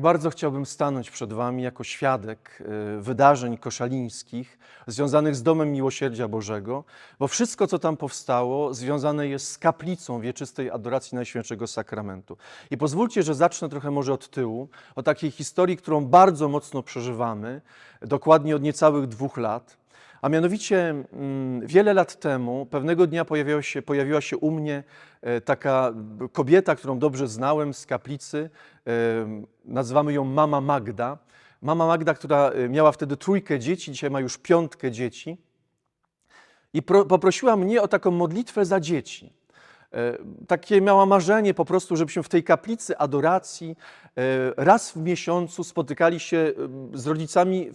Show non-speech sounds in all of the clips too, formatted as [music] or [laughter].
Tak bardzo chciałbym stanąć przed Wami jako świadek y, wydarzeń koszalińskich związanych z Domem Miłosierdzia Bożego, bo wszystko, co tam powstało, związane jest z kaplicą wieczystej adoracji Najświętszego Sakramentu. I pozwólcie, że zacznę trochę może od tyłu, o takiej historii, którą bardzo mocno przeżywamy, dokładnie od niecałych dwóch lat. A mianowicie mm, wiele lat temu, pewnego dnia pojawiła się, pojawiła się u mnie e, taka kobieta, którą dobrze znałem z kaplicy. e, Nazywamy ją Mama Magda. Mama Magda, która e, miała wtedy trójkę dzieci, dzisiaj ma już piątkę dzieci. I pro, poprosiła mnie o taką modlitwę za dzieci. E, Takie miała marzenie po prostu, żebyśmy w tej kaplicy adoracji e, raz w miesiącu spotykali się e, z rodzicami,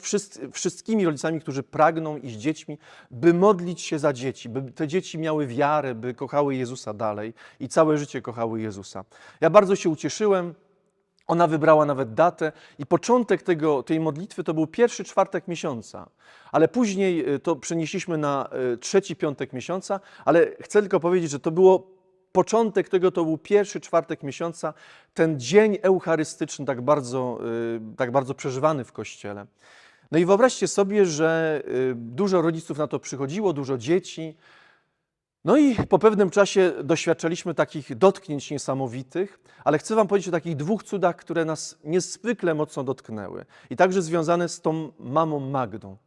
wszystkimi rodzicami, którzy pragną i z dziećmi, by modlić się za dzieci, by te dzieci miały wiarę, by kochały Jezusa dalej i całe życie kochały Jezusa. Ja bardzo się ucieszyłem. Ona wybrała nawet datę i początek tego, tej modlitwy to był pierwszy czwartek miesiąca, ale później to przenieśliśmy na trzeci piątek miesiąca, ale chcę tylko powiedzieć, że to było początek tego, to był pierwszy czwartek miesiąca, ten dzień eucharystyczny tak bardzo, y, tak bardzo przeżywany w Kościele. No i wyobraźcie sobie, że y, dużo rodziców na to przychodziło, dużo dzieci, no i po pewnym czasie doświadczaliśmy takich dotknięć niesamowitych, ale chcę Wam powiedzieć o takich dwóch cudach, które nas niezwykle mocno dotknęły i także związane z tą mamą Magdą.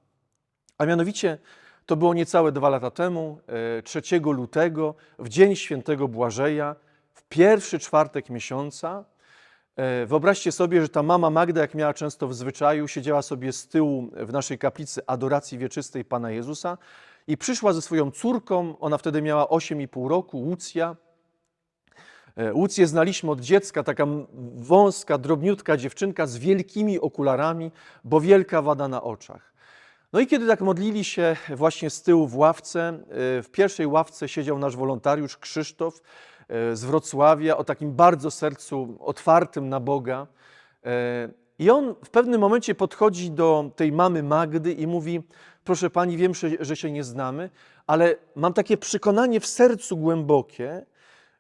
A mianowicie to było niecałe dwa lata temu, e, 3 lutego, w dzień świętego Błażeja, w pierwszy czwartek miesiąca. E, Wyobraźcie sobie, że ta mama Magda, jak miała często w zwyczaju, siedziała sobie z tyłu w naszej kaplicy adoracji wieczystej Pana Jezusa i przyszła ze swoją córką, ona wtedy miała 8,5 roku, Łucja. E, Łucję znaliśmy od dziecka, taka wąska, drobniutka dziewczynka z wielkimi okularami, bo wielka wada na oczach. No i kiedy tak modlili się właśnie z tyłu w ławce, e, w pierwszej ławce siedział nasz wolontariusz Krzysztof e, z Wrocławia o takim bardzo sercu otwartym na Boga. E, I on w pewnym momencie podchodzi do tej mamy Magdy i mówi: Proszę pani, wiem, że, że się nie znamy, ale mam takie przekonanie w sercu głębokie,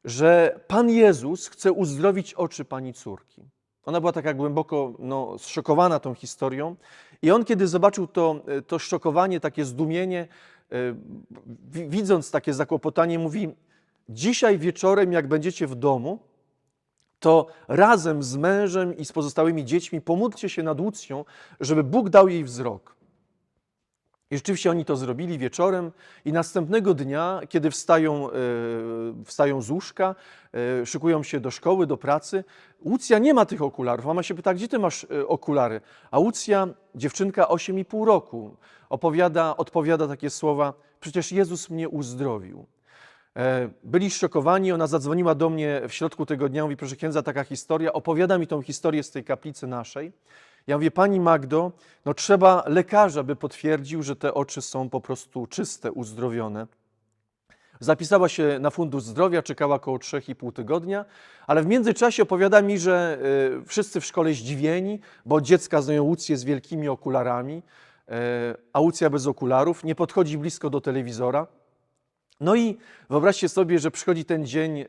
że Pan Jezus chce uzdrowić oczy pani córki. Ona była taka głęboko no, zszokowana tą historią. I on, kiedy zobaczył to, to szokowanie, takie zdumienie, e, wi- widząc takie zakłopotanie, mówi: Dzisiaj wieczorem, jak będziecie w domu, to razem z mężem i z pozostałymi dziećmi pomódlcie się nad Łucją, żeby Bóg dał jej wzrok. I rzeczywiście oni to zrobili wieczorem i następnego dnia, kiedy wstają, e, wstają z łóżka, e, szykują się do szkoły, do pracy, Łucja nie ma tych okularów. Mama się pyta, gdzie ty masz e, okulary? A Łucja, dziewczynka 8,5 roku, opowiada, odpowiada takie słowa, przecież Jezus mnie uzdrowił. Byli szokowani, ona zadzwoniła do mnie w środku tego dnia, mówi, proszę księdza, taka historia, opowiada mi tą historię z tej kaplicy naszej. Ja mówię, pani Magdo, no trzeba lekarza, by potwierdził, że te oczy są po prostu czyste, uzdrowione. Zapisała się na Fundusz Zdrowia, czekała około 3,5 tygodnia, ale w międzyczasie opowiada mi, że y, wszyscy w szkole zdziwieni, bo dziecka znają Łucję z wielkimi okularami, y, a Łucja bez okularów, nie podchodzi blisko do telewizora. No i wyobraźcie sobie, że przychodzi ten dzień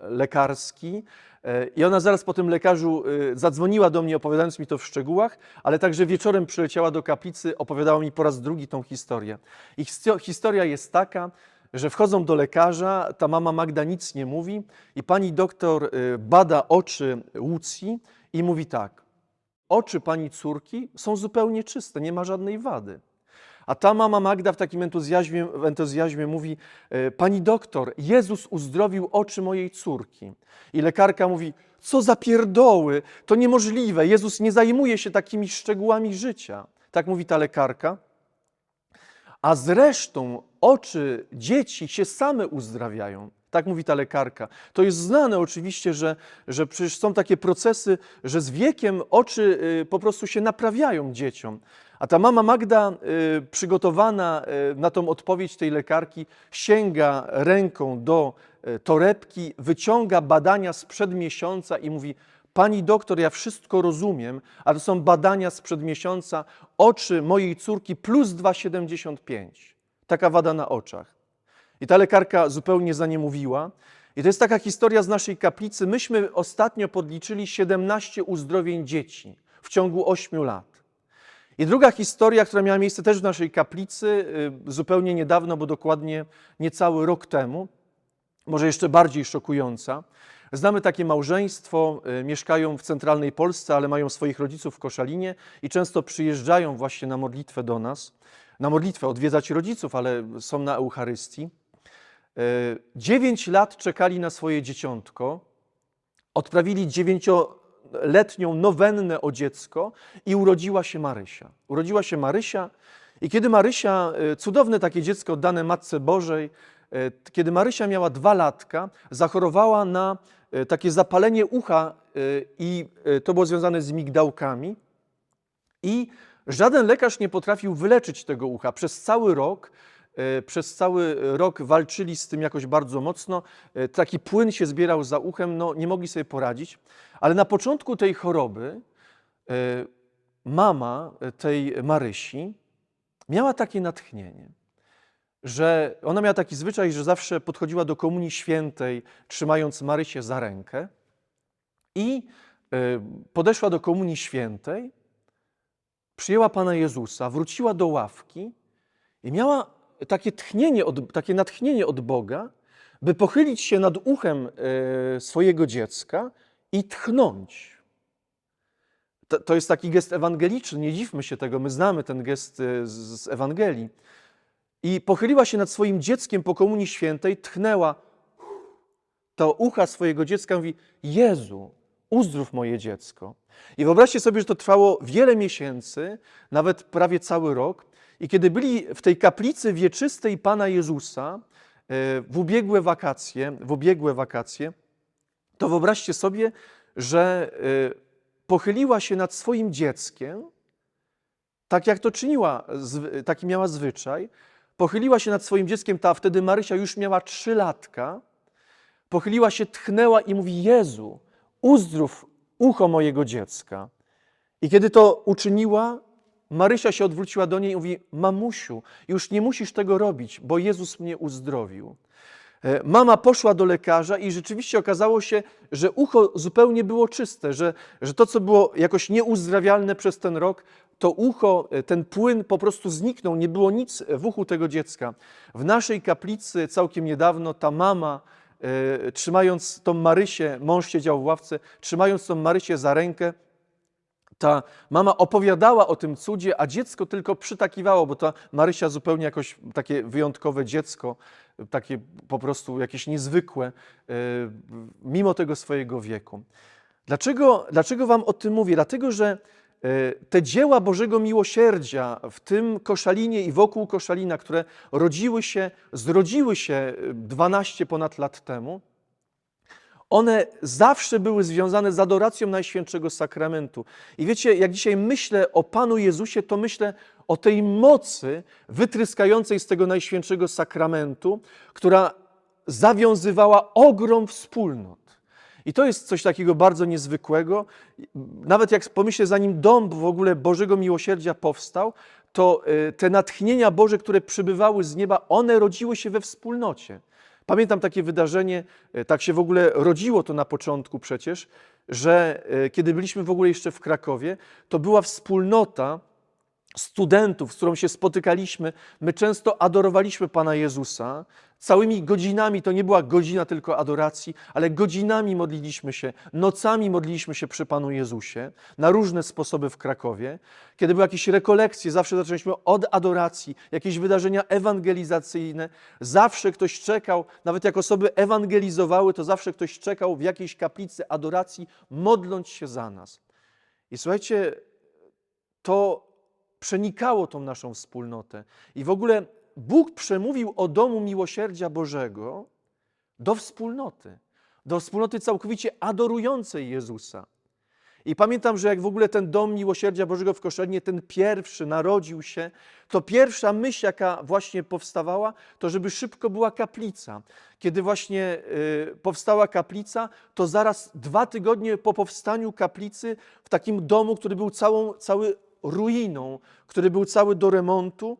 lekarski e, i ona zaraz po tym lekarzu e, zadzwoniła do mnie, opowiadając mi to w szczegółach, ale także wieczorem przyleciała do kaplicy, opowiadała mi po raz drugi tą historię. I histo- historia jest taka, że wchodzą do lekarza, ta mama Magda nic nie mówi i pani doktor e, bada oczy Łucji i mówi tak, oczy pani córki są zupełnie czyste, nie ma żadnej wady. A ta mama Magda w takim entuzjazmie, w entuzjazmie mówi: e, Pani doktor, Jezus uzdrowił oczy mojej córki. I lekarka mówi: Co za pierdoły, to niemożliwe. Jezus nie zajmuje się takimi szczegółami życia. Tak mówi ta lekarka. A zresztą oczy dzieci się same uzdrawiają. Tak mówi ta lekarka. To jest znane oczywiście, że, że przecież są takie procesy, że z wiekiem oczy y, po prostu się naprawiają dzieciom. A ta mama Magda, y, przygotowana y, na tą odpowiedź tej lekarki, sięga ręką do y, torebki, wyciąga badania sprzed miesiąca i mówi: Pani doktor, ja wszystko rozumiem, ale to są badania sprzed miesiąca. Oczy mojej córki plus 2,75. Taka wada na oczach. I ta lekarka zupełnie za nie mówiła. I to jest taka historia z naszej kaplicy. Myśmy ostatnio podliczyli 17 uzdrowień dzieci w ciągu 8 lat. I druga historia, która miała miejsce też w naszej kaplicy, y, zupełnie niedawno, bo dokładnie niecały rok temu, może jeszcze bardziej szokująca. Znamy takie małżeństwo, y, mieszkają w centralnej Polsce, ale mają swoich rodziców w Koszalinie i często przyjeżdżają właśnie na modlitwę do nas, na modlitwę odwiedzać rodziców, ale są na Eucharystii. Y, Dziewięć lat czekali na swoje dzieciątko, odprawili dziewięcioletnią nowennę o dziecko i urodziła się Marysia. Urodziła się Marysia i kiedy Marysia, y, cudowne takie dziecko oddane Matce Bożej, y, kiedy Marysia miała dwa latka, zachorowała na y, takie zapalenie ucha i to było związane z migdałkami i żaden lekarz nie potrafił wyleczyć tego ucha. Przez cały rok, e, przez cały rok walczyli z tym jakoś bardzo mocno. E, Taki płyn się zbierał za uchem, no nie mogli sobie poradzić. Ale na początku tej choroby e, mama tej Marysi miała takie natchnienie, że ona miała taki zwyczaj, że zawsze podchodziła do Komunii Świętej, trzymając Marysię za rękę i e, podeszła do Komunii Świętej, przyjęła Pana Jezusa, wróciła do ławki i miała takie tchnienie, od, takie natchnienie od Boga, by pochylić się nad uchem e, swojego dziecka i tchnąć. To, to jest taki gest ewangeliczny, nie dziwmy się tego, my znamy ten gest e, z, z Ewangelii. I pochyliła się nad swoim dzieckiem po Komunii Świętej, tchnęła to ucha swojego dziecka, mówi: Jezu, uzdrów moje dziecko. I wyobraźcie sobie, że to trwało wiele miesięcy, nawet prawie cały rok. I kiedy byli w tej kaplicy wieczystej Pana Jezusa e, w ubiegłe wakacje, w ubiegłe wakacje, to wyobraźcie sobie, że e, pochyliła się nad swoim dzieckiem, tak jak to czyniła, taki miała zwyczaj. Pochyliła się nad swoim dzieckiem, ta wtedy Marysia już miała trzy latka. Pochyliła się, tchnęła i mówi: Jezu, uzdrów ucho mojego dziecka. I kiedy to uczyniła, Marysia się odwróciła do niej i mówi: Mamusiu, już nie musisz tego robić, bo Jezus mnie uzdrowił. E, Mama poszła do lekarza i rzeczywiście okazało się, że ucho zupełnie było czyste, że, że to, co było jakoś nieuzdrawialne przez ten rok, to ucho, e, ten płyn po prostu zniknął, nie było nic w uchu tego dziecka. W naszej kaplicy całkiem niedawno ta mama, e, trzymając tą Marysię, mąż siedział w ławce, trzymając tą Marysię za rękę, ta mama opowiadała o tym cudzie, a dziecko tylko przytakiwało, bo ta Marysia zupełnie jakoś takie wyjątkowe dziecko, takie po prostu jakieś niezwykłe, e, mimo tego swojego wieku. Dlaczego, dlaczego Wam o tym mówię? Dlatego, że e, te dzieła Bożego Miłosierdzia w tym Koszalinie i wokół Koszalina, które rodziły się, zrodziły się e, 12 ponad lat temu, one zawsze były związane z adoracją Najświętszego Sakramentu. I wiecie, jak dzisiaj myślę o Panu Jezusie, to myślę o tej mocy wytryskającej z tego Najświętszego Sakramentu, która zawiązywała ogrom wspólnot. I to jest coś takiego bardzo niezwykłego. Nawet jak pomyślę, zanim dom w ogóle Bożego Miłosierdzia powstał, to y, te natchnienia Boże, które przybywały z nieba, one rodziły się we wspólnocie. Pamiętam takie wydarzenie, e, tak się w ogóle rodziło to na początku przecież, że e, kiedy byliśmy w ogóle jeszcze w Krakowie, to była wspólnota studentów, z którą się spotykaliśmy. My często adorowaliśmy Pana Jezusa. Całymi godzinami, to nie była godzina tylko adoracji, ale godzinami modliliśmy się, nocami modliliśmy się przy Panu Jezusie na różne sposoby w Krakowie. Kiedy były jakieś rekolekcje, zawsze zaczęliśmy od adoracji, jakieś wydarzenia ewangelizacyjne. Zawsze ktoś czekał, nawet jak osoby ewangelizowały, to zawsze ktoś czekał w jakiejś kaplicy adoracji, modląc się za nas. I słuchajcie, to przenikało tą naszą wspólnotę. I w ogóle Bóg przemówił o domu miłosierdzia Bożego do wspólnoty, do wspólnoty całkowicie adorującej Jezusa. I pamiętam, że jak w ogóle ten dom miłosierdzia Bożego w Koszalinie, ten pierwszy narodził się, to pierwsza myśl, jaka właśnie powstawała, to żeby szybko była kaplica. Kiedy właśnie y, powstała kaplica, to zaraz dwa tygodnie po powstaniu kaplicy w takim domu, który był całą, cały ruiną, który był cały do remontu,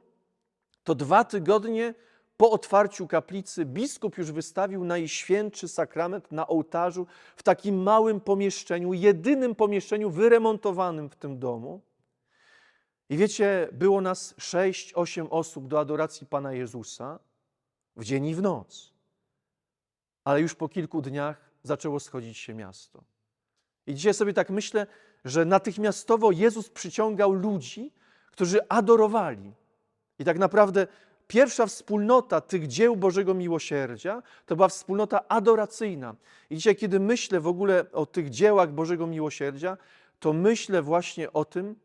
to dwa tygodnie po otwarciu kaplicy biskup już wystawił najświętszy sakrament na ołtarzu w takim małym pomieszczeniu, jedynym pomieszczeniu wyremontowanym w tym domu. I wiecie, było nas sześć, osiem osób do adoracji Pana Jezusa w dzień i w noc. Ale już po kilku dniach zaczęło schodzić się miasto. I dzisiaj sobie tak myślę, że natychmiastowo Jezus przyciągał ludzi, którzy adorowali. I tak naprawdę pierwsza wspólnota tych dzieł Bożego Miłosierdzia to była wspólnota adoracyjna. I dzisiaj, kiedy myślę w ogóle o tych dziełach Bożego Miłosierdzia, to myślę właśnie o tym,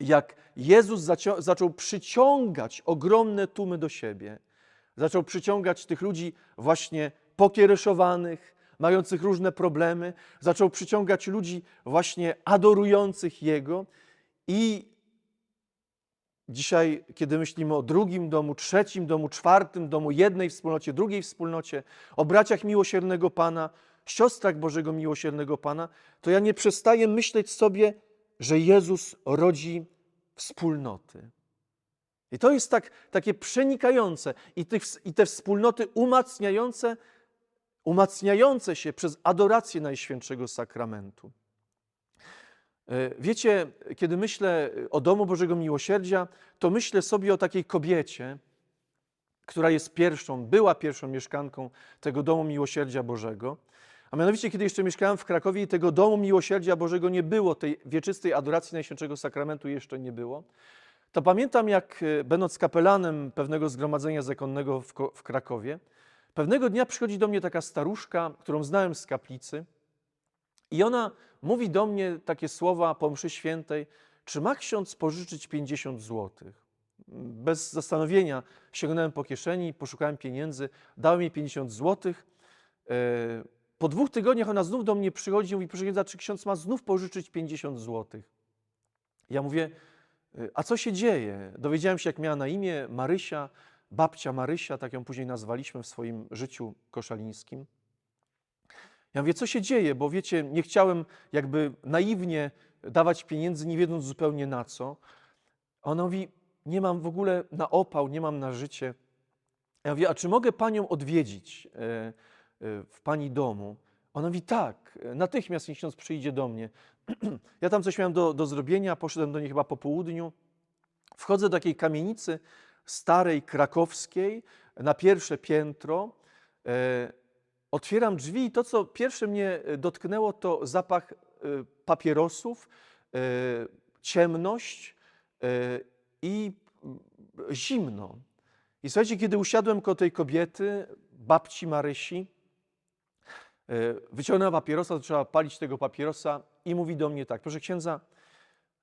jak Jezus zaczął przyciągać ogromne tłumy do siebie. Zaczął przyciągać tych ludzi właśnie pokiereszowanych, mających różne problemy. Zaczął przyciągać ludzi właśnie adorujących Jego. I dzisiaj, kiedy myślimy o drugim domu, trzecim domu, czwartym domu, jednej wspólnocie, drugiej wspólnocie, o braciach miłosiernego Pana, siostrach Bożego miłosiernego Pana, to ja nie przestaję myśleć sobie, że Jezus rodzi wspólnoty. I to jest tak, takie przenikające i, tych, i te wspólnoty umacniające, umacniające się przez adorację Najświętszego Sakramentu. E, Wiecie, kiedy myślę o Domu Bożego Miłosierdzia, to myślę sobie o takiej kobiecie, która jest pierwszą, była pierwszą mieszkanką tego Domu Miłosierdzia Bożego. A mianowicie, kiedy jeszcze mieszkałem w Krakowie i tego Domu Miłosierdzia Bożego nie było, tej wieczystej adoracji Najświętszego Sakramentu jeszcze nie było, to pamiętam, jak e, będąc kapelanem pewnego zgromadzenia zakonnego w, w Krakowie, pewnego dnia przychodzi do mnie taka staruszka, którą znałem z kaplicy i ona mówi do mnie takie słowa po mszy świętej, czy ma ksiądz pożyczyć 50 złotych? Bez zastanowienia sięgnąłem po kieszeni, poszukałem pieniędzy, dałem jej 50 złotych. E, Po dwóch tygodniach ona znów do mnie przychodzi i mówi, proszę księdza, czy ksiądz ma znów pożyczyć 50 złotych? Ja mówię, "Y, a co się dzieje? Dowiedziałem się, jak miała na imię Marysia, babcia Marysia, tak ją później nazwaliśmy w swoim życiu koszalińskim. Ja mówię, co się dzieje, bo wiecie, nie chciałem jakby naiwnie dawać pieniędzy, nie wiedząc zupełnie na co. Ona mówi, nie mam w ogóle na opał, nie mam na życie. Ja mówię, a czy mogę panią odwiedzić e, e, w pani domu? Ona mówi, tak, natychmiast niech przyjdzie do mnie. [clears throat] Ja tam coś miałem do, do zrobienia, poszedłem do niej chyba po południu. Wchodzę do takiej kamienicy starej, krakowskiej, na pierwsze piętro. E, otwieram drzwi i to, co pierwsze mnie e, dotknęło, to zapach e, papierosów, ciemność i zimno. I słuchajcie, kiedy usiadłem koło tej kobiety, babci Marysi, wyciągnęła papierosa, zaczęła palić tego papierosa i mówi do mnie tak, proszę księdza,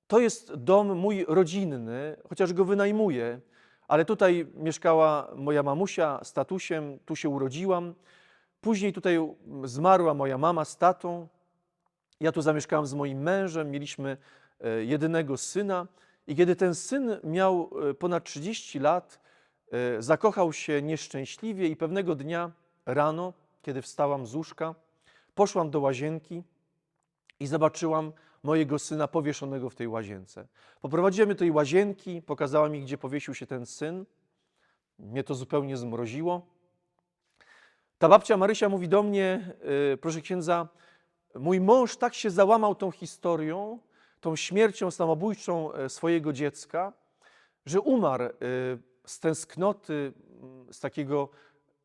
to jest dom mój rodzinny, chociaż go wynajmuję, ale tutaj mieszkała moja mamusia z tatusiem, tu się urodziłam. Później tutaj zmarła moja mama z tatą. Ja tu zamieszkałam z moim mężem, mieliśmy e, jedynego syna. I kiedy ten syn miał e, ponad 30 lat, e, zakochał się nieszczęśliwie i pewnego dnia rano, kiedy wstałam z łóżka, poszłam do łazienki i zobaczyłam mojego syna powieszonego w tej łazience. Poprowadziłem mnie do tej łazienki, pokazała mi, gdzie powiesił się ten syn. Mnie to zupełnie zmroziło. Ta babcia Marysia mówi do mnie, y, proszę księdza, mój mąż tak się załamał tą historią, tą śmiercią samobójczą e, swojego dziecka, że umarł y, z tęsknoty, mm, z takiego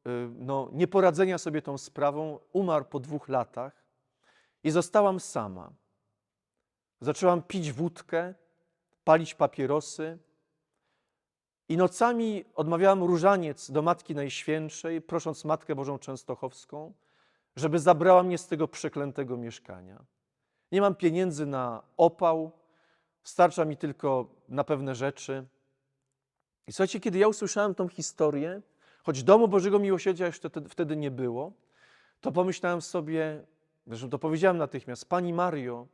y, no, nieporadzenia sobie tą sprawą, umarł po dwóch latach i zostałam sama. Zaczęłam pić wódkę, palić papierosy i nocami odmawiałam różaniec do Matki Najświętszej, prosząc Matkę Bożą Częstochowską, żeby zabrała mnie z tego przeklętego mieszkania. Nie mam pieniędzy na opał, starcza mi tylko na pewne rzeczy. I słuchajcie, kiedy ja usłyszałem tą historię, choć domu Bożego Miłosierdzia jeszcze wtedy- wtedy nie było, to pomyślałem sobie, zresztą to powiedziałem natychmiast, Pani Mario,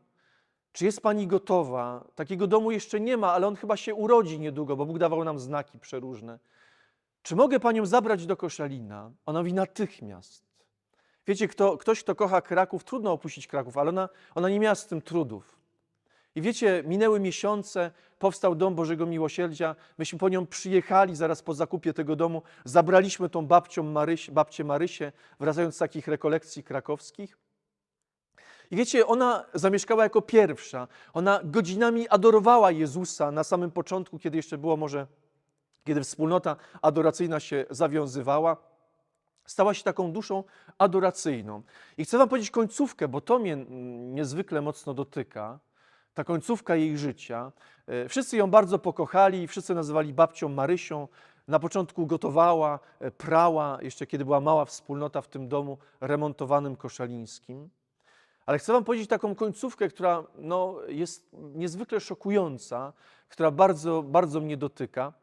czy jest Pani gotowa? Takiego domu jeszcze nie ma, ale on chyba się urodzi niedługo, bo Bóg dawał nam znaki przeróżne. Czy mogę Panią zabrać do Koszalina? Ona mówi natychmiast. Wiecie, kto, ktoś, kto kocha Kraków, trudno opuścić Kraków, ale ona, ona nie miała z tym trudów. I wiecie, minęły miesiące, powstał Dom Bożego Miłosierdzia, myśmy po nią przyjechali zaraz po zakupie tego domu, zabraliśmy tą babcią Maryś, babcię Marysię, wracając z takich rekolekcji krakowskich. I wiecie, ona zamieszkała jako pierwsza. Ona godzinami adorowała Jezusa na samym początku, kiedy jeszcze było może, kiedy wspólnota adoracyjna się zawiązywała. Stała się taką duszą adoracyjną. I chcę Wam powiedzieć końcówkę, bo to mnie mm, niezwykle mocno dotyka. Ta końcówka jej życia. E, Wszyscy ją bardzo pokochali, wszyscy nazywali babcią Marysią. Na początku gotowała, e, prała, jeszcze kiedy była mała wspólnota w tym domu remontowanym koszalińskim. Ale chcę Wam powiedzieć taką końcówkę, która no, jest niezwykle szokująca, która bardzo, bardzo mnie dotyka.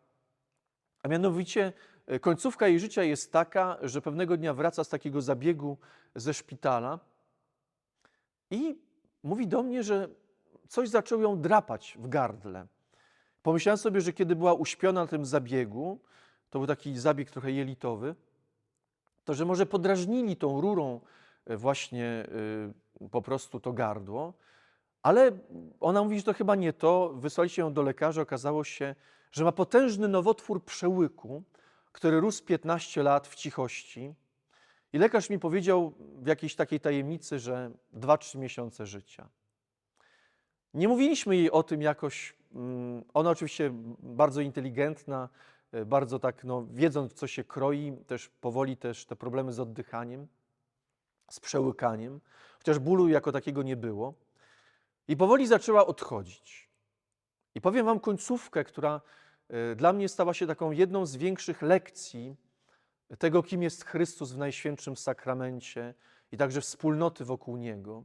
A mianowicie e, końcówka jej życia jest taka, że pewnego dnia wraca z takiego zabiegu ze szpitala i mówi do mnie, że coś zaczęło ją drapać w gardle. Pomyślałem sobie, że kiedy była uśpiona na tym zabiegu, to był taki zabieg trochę jelitowy, to że może podrażnili tą rurą e, właśnie y, po prostu to gardło, ale ona mówi, że to chyba nie to. Wysłaliście ją do lekarza, okazało się, że ma potężny nowotwór przełyku, który rósł 15 lat w cichości. I lekarz mi powiedział w jakiejś takiej tajemnicy, że 2-3 miesiące życia. Nie mówiliśmy jej o tym jakoś. mm, Ona oczywiście bardzo inteligentna, y, bardzo tak, no, wiedząc, co się kroi, też powoli też te problemy z oddychaniem, z przełykaniem, chociaż bólu jako takiego nie było. I powoli zaczęła odchodzić. I powiem Wam końcówkę, która y, dla mnie stała się taką jedną z większych lekcji tego, kim jest Chrystus w Najświętszym Sakramencie i także wspólnoty wokół Niego.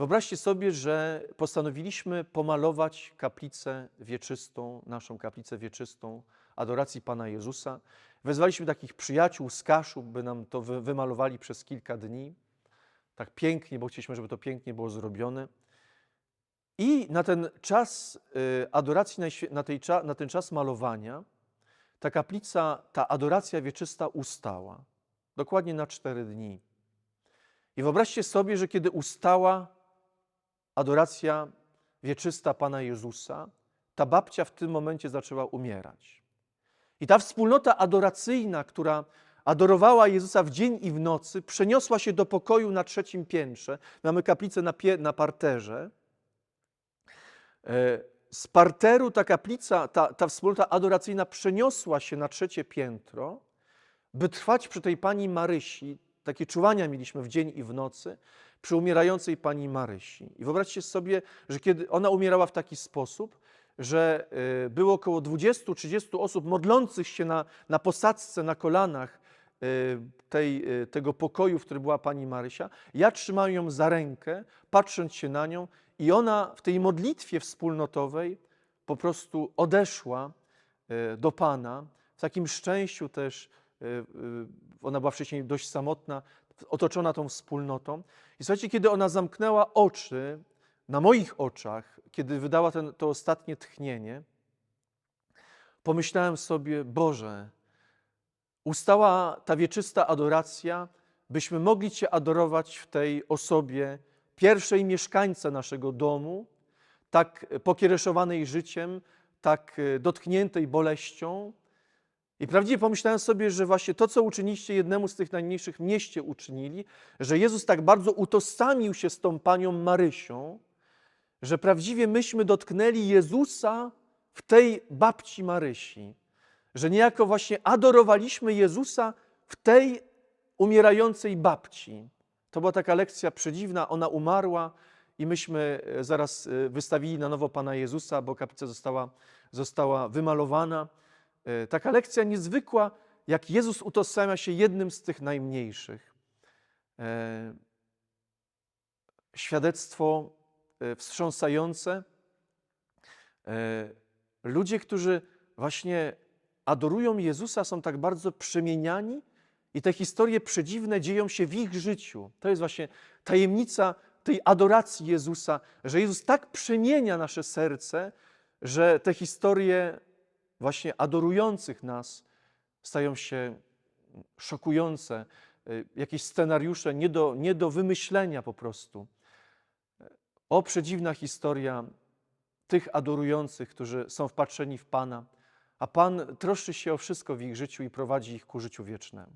Wyobraźcie sobie, że postanowiliśmy pomalować kaplicę wieczystą, naszą kaplicę wieczystą adoracji Pana Jezusa. Wezwaliśmy takich przyjaciół z Kaszub, by nam to wy- wymalowali przez kilka dni. Tak pięknie, bo chcieliśmy, żeby to pięknie było zrobione. I na ten czas y, adoracji, na, tej, na ten czas malowania, ta kaplica, ta adoracja wieczysta ustała. Dokładnie na cztery dni. I wyobraźcie sobie, że kiedy ustała adoracja wieczysta Pana Jezusa, ta babcia w tym momencie zaczęła umierać. I ta wspólnota adoracyjna, która adorowała Jezusa w dzień i w nocy, przeniosła się do pokoju na trzecim piętrze. Mamy kaplicę na, na parterze. E, Z parteru ta kaplica, ta, ta wspólnota adoracyjna przeniosła się na trzecie piętro, by trwać przy tej pani Marysi. Takie czuwania mieliśmy w dzień i w nocy przy umierającej pani Marysi. I wyobraźcie sobie, że kiedy ona umierała w taki sposób, że y, było około 20-30 osób modlących się na, na posadzce, na kolanach y, tej, y, tego pokoju, w którym była pani Marysia. Ja trzymałem ją za rękę, patrząc się na nią, i ona w tej modlitwie wspólnotowej po prostu odeszła do Pana. W takim szczęściu też, ona była wcześniej dość samotna, otoczona tą wspólnotą. I słuchajcie, kiedy ona zamknęła oczy, na moich oczach, kiedy wydała ten, to ostatnie tchnienie, pomyślałem sobie, Boże, ustała ta wieczysta adoracja, byśmy mogli Cię adorować w tej osobie pierwszej mieszkańca naszego domu, tak pokiereszowanej życiem, tak e, dotkniętej boleścią. I prawdziwie pomyślałem sobie, że właśnie to, co uczyniliście jednemu z tych najmniejszych, mieście uczynili, że Jezus tak bardzo utożsamił się z tą panią Marysią, że prawdziwie myśmy dotknęli Jezusa w tej babci Marysi, że niejako właśnie adorowaliśmy Jezusa w tej umierającej babci. To była taka lekcja przedziwna, ona umarła i myśmy e, zaraz e, wystawili na nowo Pana Jezusa, bo kaplica została, została wymalowana. E, Taka lekcja niezwykła, jak Jezus utożsamia się jednym z tych najmniejszych. E, Świadectwo e, wstrząsające. Ludzie, którzy właśnie adorują Jezusa, są tak bardzo przemieniani i te historie przedziwne dzieją się w ich życiu. To jest właśnie tajemnica tej adoracji Jezusa, że Jezus tak przemienia nasze serce, że te historie właśnie adorujących nas stają się szokujące, y, jakieś scenariusze nie do, nie do wymyślenia po prostu. O przedziwna historia tych adorujących, którzy są wpatrzeni w Pana, a Pan troszczy się o wszystko w ich życiu i prowadzi ich ku życiu wiecznemu.